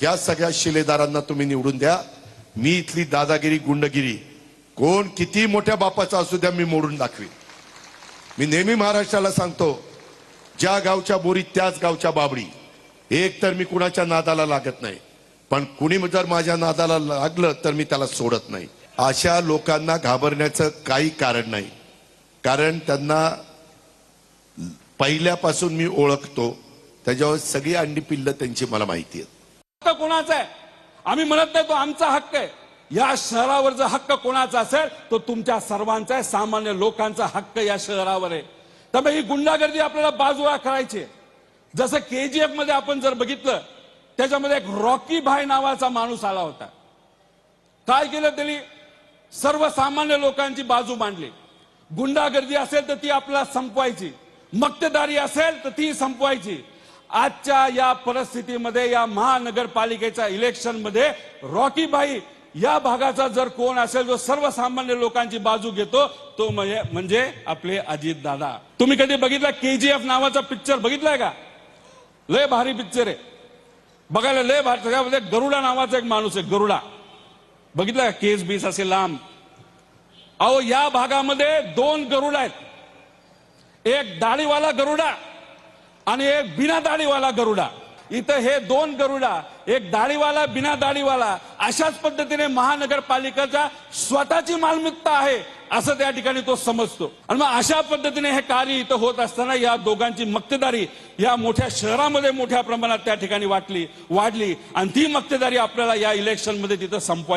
ह्या सगळ्या शिलेदारांना तुम्ही निवडून द्या. मी इथली दादागिरी गुंडगिरी कोण किती मोठ्या बापाचा असू द्या मी मोडून दाखवीन. मी नेहमी महाराष्ट्राला सांगतो ज्या गावच्या बोरी त्याच गावच्या बाबडी. एक तर मी कुणाच्या नादाला लागत नाही पण कुणी जर माझ्या नादाला लागलं तर मी त्याला सोडत नाही. अशा लोकांना घाबरण्याचं काही कारण नाही. कारण त्यांना पहिल्यापासून मी ओळखतो त्याच्यावर सगळी अंडी पिल्लं त्यांची मला माहिती आहेत. हक्क कोणाचा आहे? आम्ही म्हणत नाही तो आमचा हक्क आहे. या शहरावर जर हक्क कोणाचा असेल तो तुमच्या सर्वांचा आहे. सामान्य लोकांचा हक्क या शहरावर आहे. त्यामुळे ही गुंडागर्दी आपल्याला बाजूला करायची आहे. जसं केजीएफमध्ये आपण जर बघितलं त्याच्यामध्ये एक रॉकी भाई नावाचा माणूस आला होता. काय केलं त्यांनी? सर्वसामान्य लोकांची बाजू मांडली. गुंडागर्दी असेल तर ती आपल्याला संपवायची. मक्तेदारी असेल तर ती संपवायची. आजच्या या परिस्थितीमध्ये या महानगरपालिकेच्या इलेक्शनमध्ये रॉकीबाई या भागाचा जर कोण असेल जो सर्वसामान्य लोकांची बाजू घेतो तो म्हणजे आपले अजित दादा तुम्ही कधी बघितला केजीएफ नावाचा पिक्चर बघितलाय का? लय भारी पिक्चर आहे. बघायला लय भारी त्याच्यामध्ये गरुडा नावाचा एक माणूस आहे गरुडा. बघितलं का? केस बीस असे लांब. अहो या भागामध्ये दोन गरुड आहेत. एक दाढीवाला गरुडा आणि एक बिना दाढीवाला गरुडा. इथं हे दोन गरुडा एक दाढीवाला बिना दाढीवाला अशाच पद्धतीने महानगरपालिकेचा स्वतःची मालमत्ता आहे असं त्या ठिकाणी तो समजतो. आणि मग अशा पद्धतीने हे कार्य इथं होत असताना या दोघांची मक्तेदारी या मोठ्या शहरामध्ये मोठ्या प्रमाणात त्या ठिकाणी वाटली वाढली. आणि ती मक्तेदारी आपल्याला या इलेक्शनमध्ये तिथं संपवायची